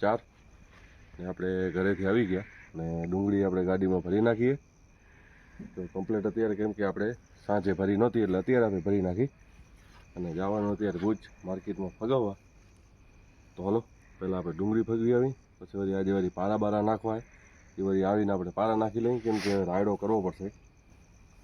ચાર. ને આપણે ઘરેથી આવી ગયા. ને ડુંગળી આપણે ગાડીમાં ભરી નાખીએ. તો કમ્પ્લેટ અત્યારે કેમ કે આપણે સાંજે ભરી નહોતી, એટલે અત્યારે આપણે ભરી નાખી. અને જવાનું અત્યારે ભુજ માર્કેટમાં ફગાવવા. તો હલો, પહેલાં આપણે ડુંગળી ફગવી આવી, પછી વળી આજે વળી પારા બારા નાખવા એ વળી આવીને આપણે પારા નાખી લઈએ, કેમ કે રાયડો કરવો પડશે.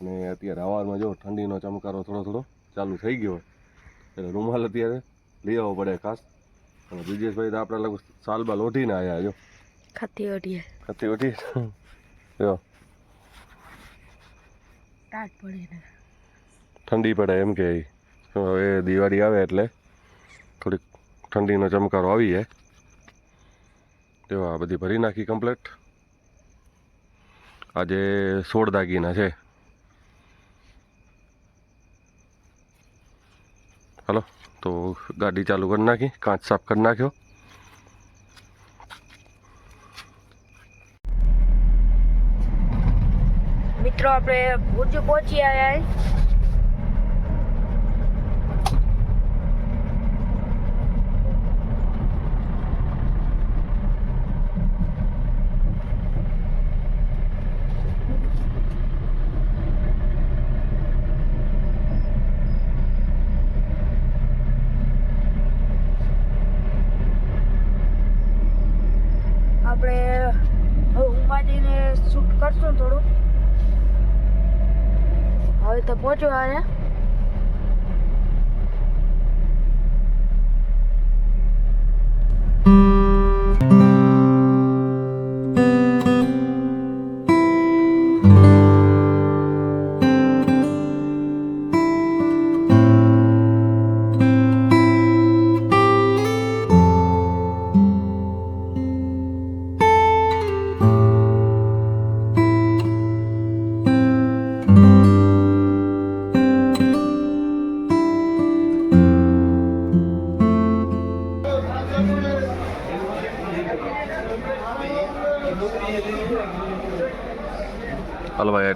અને અત્યારે હવારમાં જો ઠંડીનો ચમકારો થોડો થોડો ચાલુ થઈ ગયો એટલે રૂમાલ અત્યારે લઈ આવવો પડે ખાસ. અને બ્રિજેશભાઈ તો આપણા લગભગ સાલમાં ઓઢીને આવ્યા જો. ખાતી ઓઢીએ. ખાતી ઓઢી. જો. ટાટ પડીને ઠંડી પડે એમ કે. હવે દિવાળી આવે એટલે થોડીક ઠંડીનો ચમકારો આવી જાય. તો આ બધી ભરી નાખી કમ્પ્લેટ આજે સોળ દાગીના છે. હાલો. તો ગાડી ચાલુ કરી નાખી કાચ સાફ કરી નાખ્યો મિત્રો આપણે ભુજ પહોંચી આવ્યા આપણે હવે શૂટ કરશું થોડું હવે તો પહોંચવા આવ્યા હાલો ભાઈ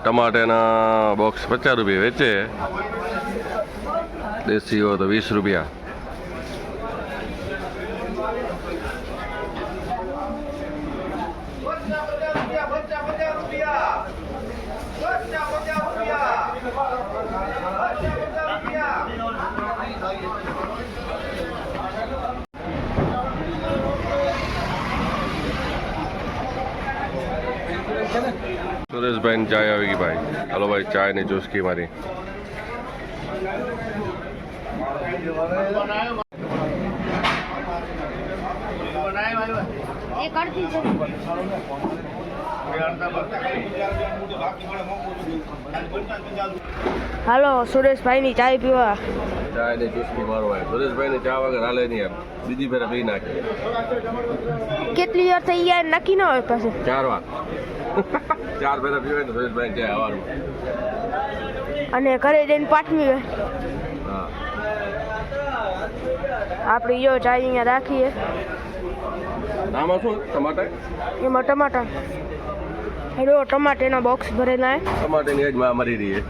ટમાટાના બોક્સ પચાસ રૂપિયા વેચે. દેશીઓ તો વીસ રૂપિયા. સુરેશભાઈ ચાય આવી ગઈ ભાઈ. હાલો ભાઈ ચાય ને ચુસ્કી મારી. હાલો સુરેશભાઈની ચાય પીવા. ચાય ને ચુસ્કી મારો ભાઈ. સુરેશભાઈ ને ચા વગર હાલે નહીં યાર બીજી ફેરા પી નાખી. કેટલી વાર થઈ ગયા નક્કી ન હોય પાસે ચાર વાર. ચાર ફેરા પીવાય ને સુરેશભાઈ ત્યાં આવવાનું અને ઘરે જઈને હોય. આપણે જો ચાય અહીંયા રાખીએ. આમાં શું? ટમાટર? એમાં ટમાટા હેલો ટમાટેના બોક્સ ભરેલા હે ટમાટેની જ માં મરી રહી છે.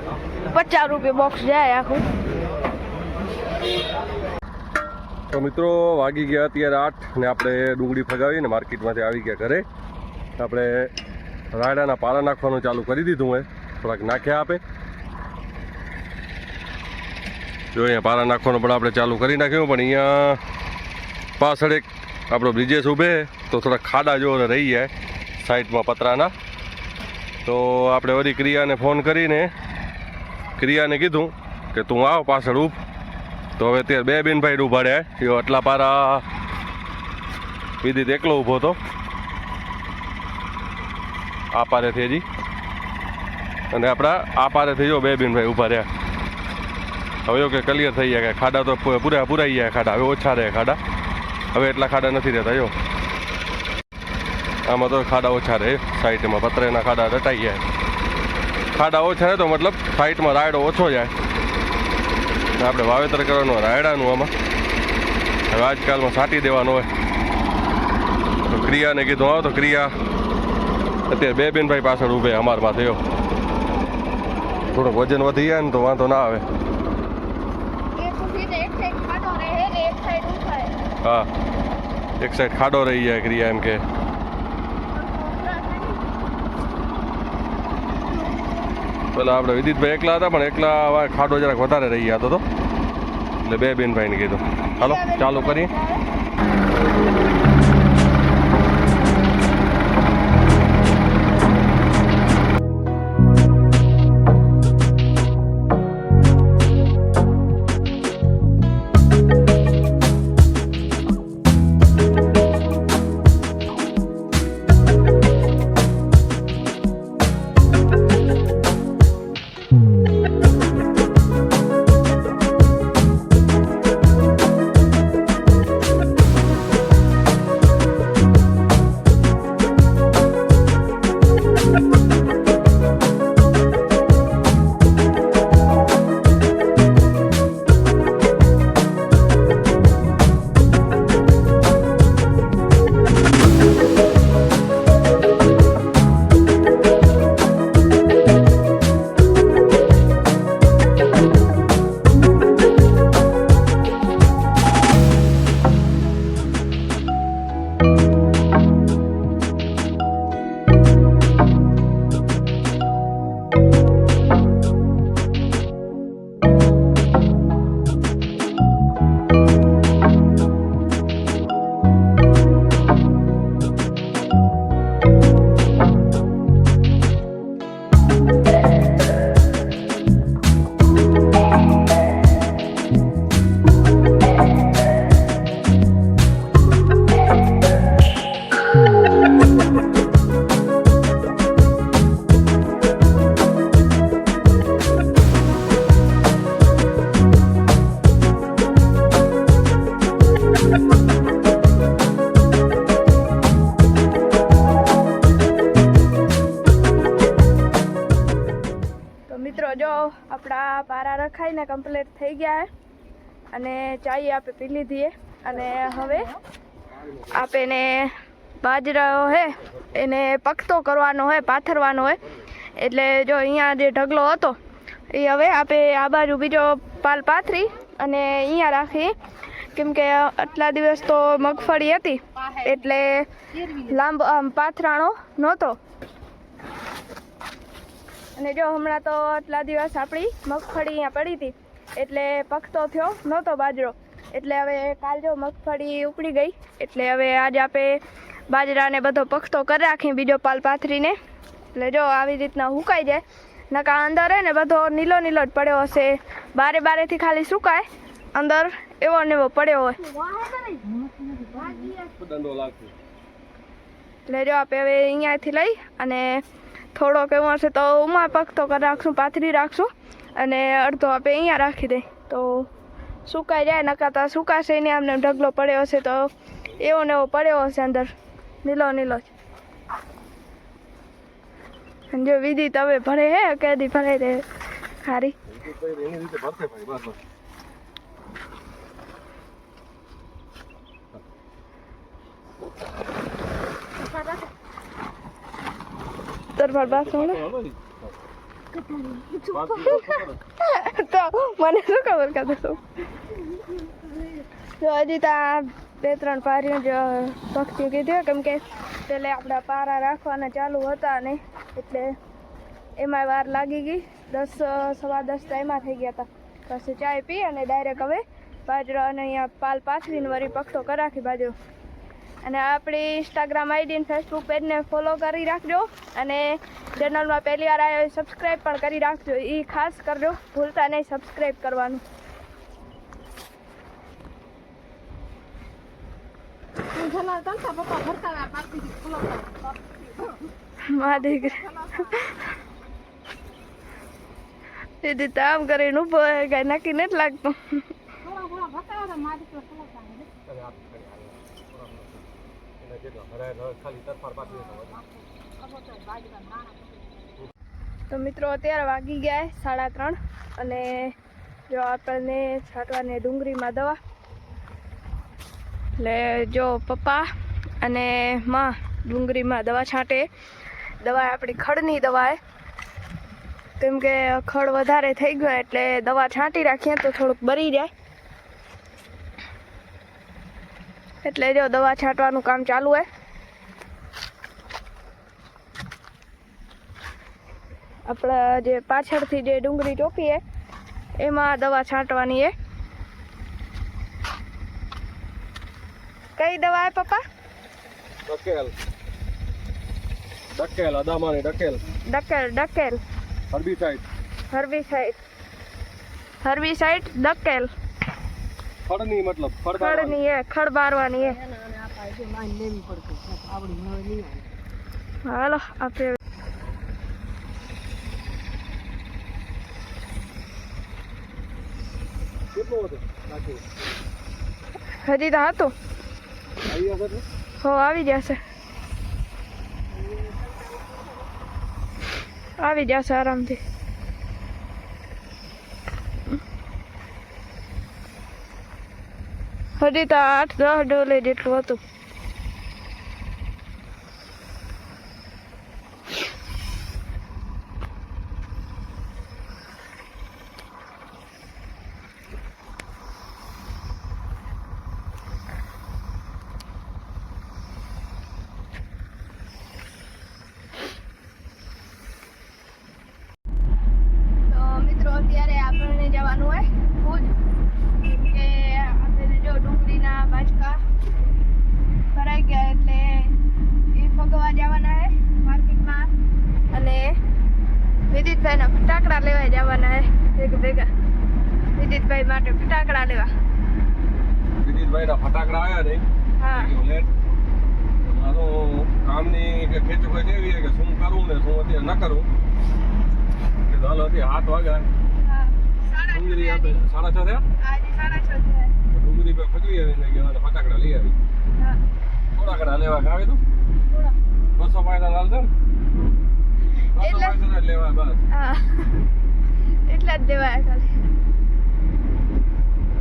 પચાસ રૂપિયા બોક્સ જાય આખું. તો મિત્રો વાગી ગયા અત્યારે આઠ ને આપણે ડુંગળી ફગાવીને માર્કેટમાંથી આવી ગયા ઘરે. આપણે રાયડાના પારા નાખવાનું ચાલુ કરી દીધું હોય. થોડાક નાખ્યા આપે. જો અહીંયા પારા નાખવાનું પણ આપણે ચાલુ કરી નાખ્યું, પણ અહીંયા પાછળ એક આપણો બ્રિજેસ ઊભે તો થોડા ખાડા જો રહી જાય સાઈડમાં પતરાના. તો આપણે વળી ક્રિયાને ફોન કરીને ક્રિયાને કીધું કે તું આવ પાછળ ઊભ. તો હવે અત્યારે બે બેન ભાઈ ઉભાડ્યા એ આટલા પારા વિદિત એકલો ઊભો હતો. આ પારેથી હજી અને આપણા આ પારેથી જો બે બેન ભાઈ ઊભા રહ્યા. હવે કે ક્લિયર થઈ ગયા કે ખાડા તો પૂરા, પૂરાઈ ગયા ખાડા. હવે ઓછા રહે ખાડા. હવે એટલા ખાડા નથી રહેતા, જો. આમાં તો ખાડા ઓછા રહે, સાઈડમાં પતરેના ખાડા રટાઈ જાય. ખાડા ઓછા રહે તો મતલબ સાઈડમાં રાયડો ઓછો જાય. આપણે વાવેતર કરવાનું, રાયડાનું આમાં. હવે આજકાલમાં છાંટી દેવાનું હોય. તો ક્રિયાને કીધું આવો તો ક્રિયા અત્યારે બે બેન ભાઈ પાછળ ઊભે અમારમાં થયો. થોડુંક વજન વધી જાય ને તો વાંધો ના આવે. હા એક સાઈડ ખાડો રહી જાય ક્રિયા એમ કે. પેલા આપણે વિદિતભાઈ એકલા હતા પણ એકલા ખાડો જરાક વધારે રહી જતો હતો એટલે બે બેન ભાઈને કીધું. હાલો ચાલુ કરીએ. આપણા પારા રખાઈને કમ્પ્લીટ થઈ ગયા અને ચાઈ આપણે પી લીધી અને હવે આપણે બાજરો હે, એને પકતો કરવાનો હોય પાથરવાનો હોય એટલે જો અહીંયા જે ઢગલો હતો, એ હવે આપે આ બાજુ બીજો પાલ પાથરી અને અહીંયા રાખી. કેમ કે આટલા દિવસ તો મગફળી હતી, એટલે લાંબો, આમ, પાથરાણો નહોતો. અને જો હમણાં તો આટલા દિવસ આપણી મગફળી અહીંયા પડી હતી એટલે પકતો થયો નહોતો બાજરો. એટલે હવે કાલ જો મગફળી ઉપડી ગઈ એટલે હવે આજે આપણે બાજરાને બધો પકતો કરી રાખી બીજો પાલ પાથરીને. એટલે જો આવી રીતના સુકાઈ જાય નકા અંદર હે ને બધો નીલો નીલો જ પડ્યો હશે. બારે બારેથી ખાલી સુકાય અંદર એવો ને એવો પડ્યો હોય. એટલે જો આપણે હવે અહીંયાથી લઈ અને થોડોક એવો હશે તો ઉમાં પકતો કરી રાખશું, પાથરી રાખશું અને અડધો આપણે અહીંયા રાખી દઈ તો સુકાઈ જાય નકાતા સુકાશે નહીં, આમને ઢગલો પડ્યો હશે તો એવો ને એવો પડ્યો હશે અંદર. નીલો નીલો. જ વિધિ તમે ભરે હે, કેદી ભરે રે હારી. રીતે ભરતે ભાઈ બસ બસ તો મને શું ખબર કાતો તો હજી તો બે ત્રણ પારીઓ જ ભક્તિ કીધી કેમ કે પેલે આપણા પારા રાખવાના ચાલુ હતા ને, એટલે એમાં વાર લાગી ગઈ. દસ, સવા દસ એમાં થઈ ગયા હતા. પછી ચાય પી અને ડાયરેક્ટ હવે બાજરો અને અહીંયા પાલ પાથરીને વળી પકતો કરાખી રાખી બાજુ અને આપણી ઇન્સ્ટાગ્રામ આઈડી અને ફેસબુક પેજને ફોલો કરી રાખજો. અને ચેનલમાં પહેલી વાર આવ્યો સબસ્ક્રાઈબ પણ કરી રાખજો. એ ખાસ કરજો. ભૂલતા નહીં સબસ્ક્રાઈબ કરવાનું. મા દીકરી. દીદી તો આમ કરીને હોય કાંઈ નક્કી નથી લાગતું. તો મિત્રો, અત્યારે વાગી ગયા સાડા ત્રણ અને જો આપણને છાંટવાની ડુંગળીમાં દવા. એટલે જો પપ્પા અને માં ડુંગળીમાં દવા છાંટે. દવા આપણી ખડની દવા કેમ કે ખડ વધારે થઈ ગયો એટલે દવા છાંટી રાખીએ તો થોડુંક બરી જાય. એટલે જો દવા છાંટવાનું કામ ચાલુ હોય આપણા જે પાછળથી જે ડુંગળી ચોપીએ એમાં દવા છાંટવાની એ કઈ દવા હે પપ્પા? ડકેલ. ડકેલ અદામાની ડકેલ. ડકેલ ડકેલ. હર્બીસાઇડ. હર્બીસાઇડ. હર્બીસાઇડ ડકેલ. ફળની મતલબ ખડની હે ખડ બારવાની હે હાલો આપણે હજી તો હતું. હો આવી જશે આવી જશે આરામથી. હજી તો આઠ દસ ડોલે જેટલું હતું તો મિત્રો અત્યારે આપણને જવાનું હોય ભુજ કેમ કે આપણે જો ડુંગળીના બાચકા ભરાઈ ગયા એટલે એ ફગવા જવાના છે માર્કેટમાં અને વિદિતભાઈના ફટાકડા લેવા જવાના હે એક ભેગા. વિદિતભાઈ માટે ફટાકડા લેવા. વિદિતભાઈના ફટાકડા આવ્યા નહીં હા. મારો કામની કે ખેંચખેંચ એવી કે શું કરું ને શું અત્યારે ન કરું. કે હાલ હતી હાથ વાગ્યા. ડુંગળી આપે. સાડા છ થયા? ડુંગળી પર ફગવી આવી ને ફટાકડા લઈ આવી. થોડા ઘણા લેવા આવી તું? બસો પાંચ લાલ છે ને? એટલે- જ લેવા બસ. હા. એટલા જ દેવાય ખાલી.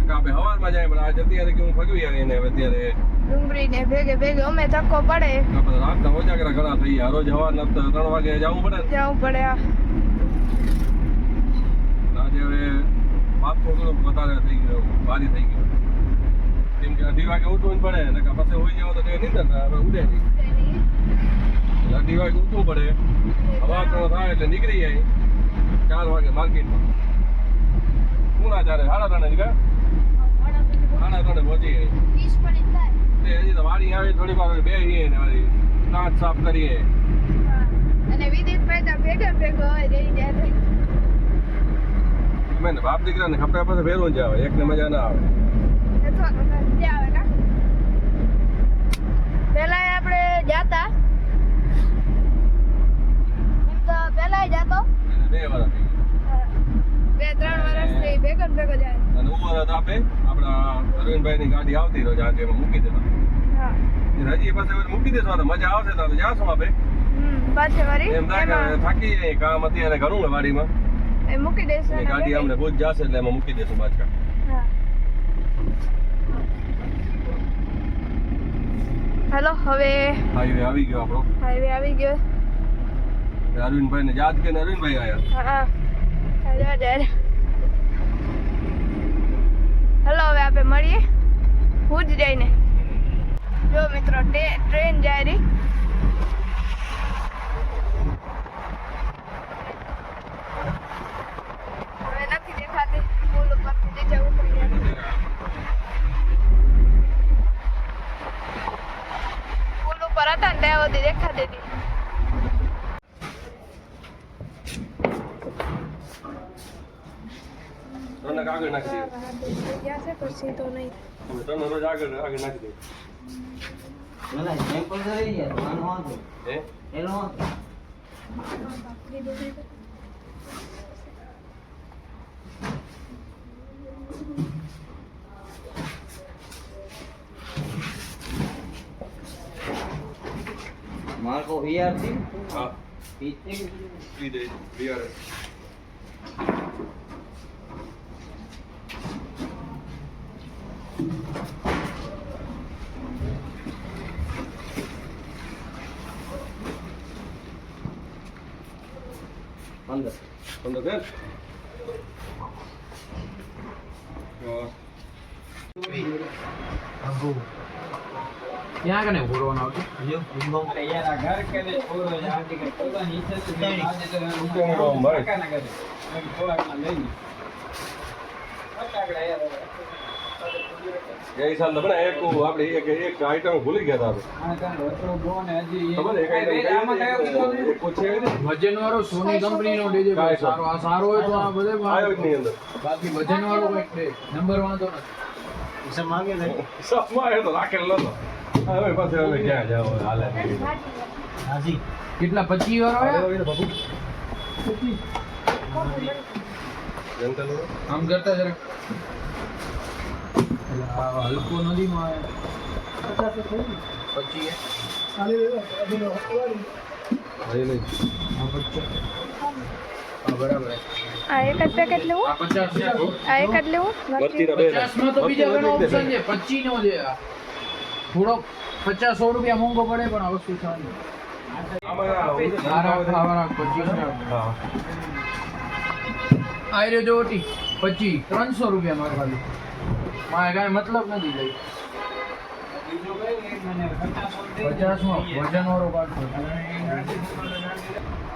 કાપે હવારમાં જાય પણ આજ અત્યારે કે હું ફગવી અત્યારે ડુંગળી ભેગે ભેગે અમે ધક્કો પડે. રાતના ઓજાગરા ઘણા થઈ ગયા. રોજ હવારના ત્રણ વાગે જવું પડે જવું પડે આ આજે હવે માથું થોડુંક વધારે થઈ ગયો ભારી થઈ ગયો. કેમ કે અઢી વાગે ઉઠવું પડે ને પછી હોઈ જાવ તો નીંદર ઉડે નહીં. અઢી વાગે ઉઠવું પડે. હવા ત્રણ થાય એટલે નીકળી જાય. ચાર વાગે માર્કેટમાં. પૂણા ચારે સાડા ત્રણે જ સાડા ત્રણે પહોંચી જાય. તે હજી તો વાડી આવે થોડી વાર બેસીએ ને વળી પાસે ફેરવું જ આવે, એકને મજા ના આવે. આવે કા પેલા આપણે જાતા એમ તો પેલા જાતો. બે વાર થઈ બે ત્રણ વર્ષથી ભેગો ને ભેગો જાય. અને ઉમર જ આપે આપણા અરવિંદભાઈની ગાડી આવતી રોજ આજે એમાં મૂકી દેતા હા. એટલે પાસે મૂકી દેશો મજા આવશે તો જાશું આપે. હમ પાછી વળી એમ કે થાકી જાય કામ અત્યારે કરું ને વાડીમાં. એ મૂકી દઈશું ગાડી અમને બહુ જશે એટલે એમાં મૂકી દેશું બાજકા. હા. હેલો હવે હાઈવે આવી ગયો આપણો. હાઈવે આવી ગયો. અરવિંદભાઈ ને યાદ કે અરવિંદભાઈ આવ્યા હા, હલો હવે આપણે મળીએ. ભુજ જઈને. જો મિત્રો ટ્રેન જાય રહી હતા ને ત્યાં સુધી દેખાતી હતી. ત્રણ આગળ નાખી દઈએ ગયા છે પછી તો નહીં. અમે ત્રણ રોજ આગળ આગળ નાખી દઈએ પેલા સેમ્પલ કરી ગયા તો આનો વાંધો હે? એનો વાંધો માર્કો વીઆરથી હા. પીછે ફ્રી દે બીઆરએસ પંદર પંદર બેન હા. ત્યાં કને ભરવાનો આવતો જો ઊંઘો. એ હિસાબ તો બને એક આપણે એક એક આઈટમ ભૂલી ગયા હતા ખબર એક આઈટમ એક પૂછી આવી હતી? વજન વાળો સોની કંપની નો ડીજે સારો આ સારો હોય તો આ બધે આવ્યો જ નહીં અંદર. બાકી વજન વાળો કંઈક નંબર વાંધો નથી. હિસાબ માંગે ને તો રાખેલો હવે પાછો હવે ક્યાં જાવ હાલે હાજી. કેટલા પચીસ વાળો આમ કરતા જરા હલકો નદીમાં પછી અહીં નહીં આ પચાસ. બરાબર. આ એક જ પેકેટ લેવું? આ પચાસ છે આ એક જ લેવું? બત્તીના માં તો બીજા ઘણા ઓપ્શન છે. પચીસ નો છે થોડો પચાસ સો રૂપિયા મોંઘો પડે પણ આ વસ્તુ સારા. પચીસ ત્રણસો રૂપિયા મારે ખાલી. મારે કાંઈ મતલબ નથી લઈ. પચાસ વજન વાળો પાછો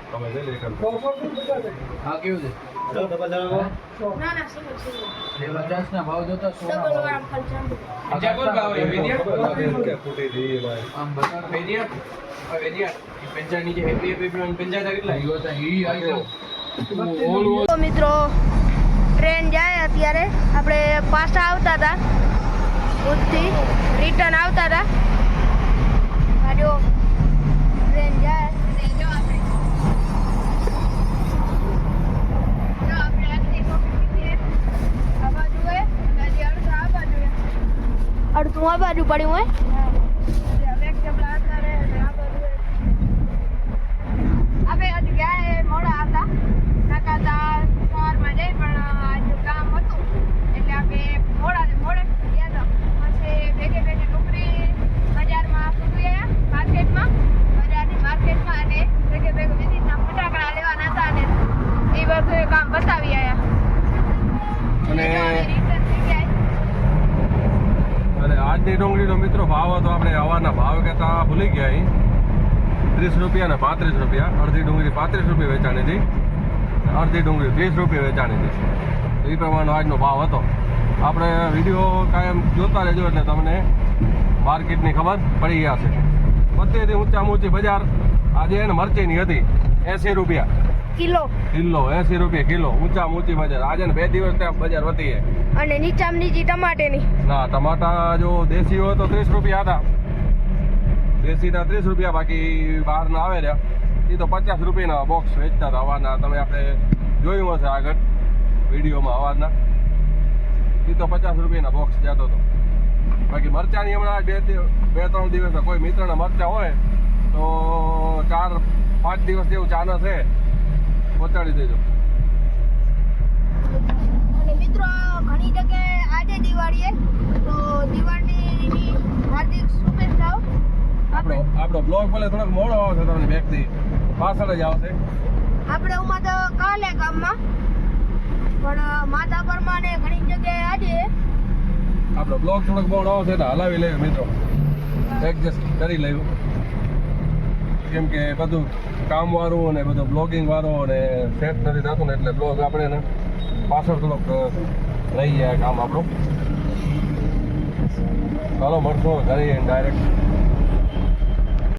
તમે લઈ લે હા કેવું છે પચાસ ના ભાવ જોતા મિત્રો ટ્રેન જાય અત્યારે. આપણે પાછા આવતા હતા. ભુજથી રિટર્ન આવતા હતા. ગાડીઓ ટ્રેન જાય. અડધું આ બાજુ પડ્યું હોય. આપણે હજી ગયા મોડા હતા નકાતા સવારમાં જઈ પણ આજુ કામ હતું એટલે આપણે મોડા ને મોડે ગયા હતા પછી ભેગે ભેગે ટુકડી બજારમાં ફૂટી ગયા માર્કેટમાં બજારની માર્કેટમાં અને ભેગે ભેગે વિધિના ફટાકડા લેવાના હતા અને એ બધું કામ બતાવી આવ્યા અને રિટર્ન થઈ ગયા અને આજની ડુંગળીનો મિત્રો ભાવ હતો આપણે હવાના ભાવ કહેતા ભૂલી ગયા અહીં ત્રીસ રૂપિયા ને પાંત્રીસ રૂપિયા અડધી ડુંગળી પાંત્રીસ રૂપિયા વેચાણી હતી. અડધી ડુંગળી ત્રીસ રૂપિયા વેચાણી હતી. એ પ્રમાણનો આજનો ભાવ હતો. આપણે વીડિયો કાયમ જોતા રહેજો એટલે તમને માર્કેટની ખબર પડી ગયા છે બધેથી ઊંચામાં ઊંચી બજાર. આજે એને મરચીની હતી. એસી રૂપિયા. કિલો. કિલો એસી રૂપિયા કિલો. ઊંચામાં ઊંચી બજાર. આજે બે દિવસ ત્યાં બજાર વધી અને નીચામાં નીચી ટમાટેની. ના ટમાટા જો દેશી હોય તો ત્રીસ રૂપિયા હતા. દેશીના ત્રીસ રૂપિયા બાકી બહારના આવે રહ્યા. એ તો પચાસ રૂપિયાના બોક્સ વેચતા હતા હવાના તમે આપણે જોયું હશે આગળ, વિડીયોમાં અવાજના એ તો પચાસ રૂપિયાના બોક્સ જતો હતો. બાકી મરચાની હમણાં બે બે ત્રણ દિવસ કોઈ મિત્રના મરચા હોય, તો ચાર, પાંચ દિવસ જેવું ચાનસ છે. પહોંચાડી દેજો. મિત્રો ઘણી જગ્યાએ આજે દિવાળીએ તો દિવાળીની હાર્દિક શુભેચ્છાઓ આપણો આપણો બ્લોગ ભલે થોડોક મોડો આવશે તમને બેગથી પાછળ જ આવશે. આપણે ઉમાં તો કાલે ગામમાં. પણ માતા પરમાને ઘણી જગ્યાએ આજે આપણો બ્લોગ થોડોક મોડો આવશે એટલે હલાવી લઈએ મિત્રો. એડજસ્ટ કરી લઈએ કેમ કે બધું કામવાળું અને બધું બ્લોગિંગ વાળું અને સેટ નથી થતું ને એટલે બ્લોગ આપણે ને પાછળ થોડોક રહી જાય કામ આપણું. ચાલો મળશો ઘરે ડાયરેક્ટ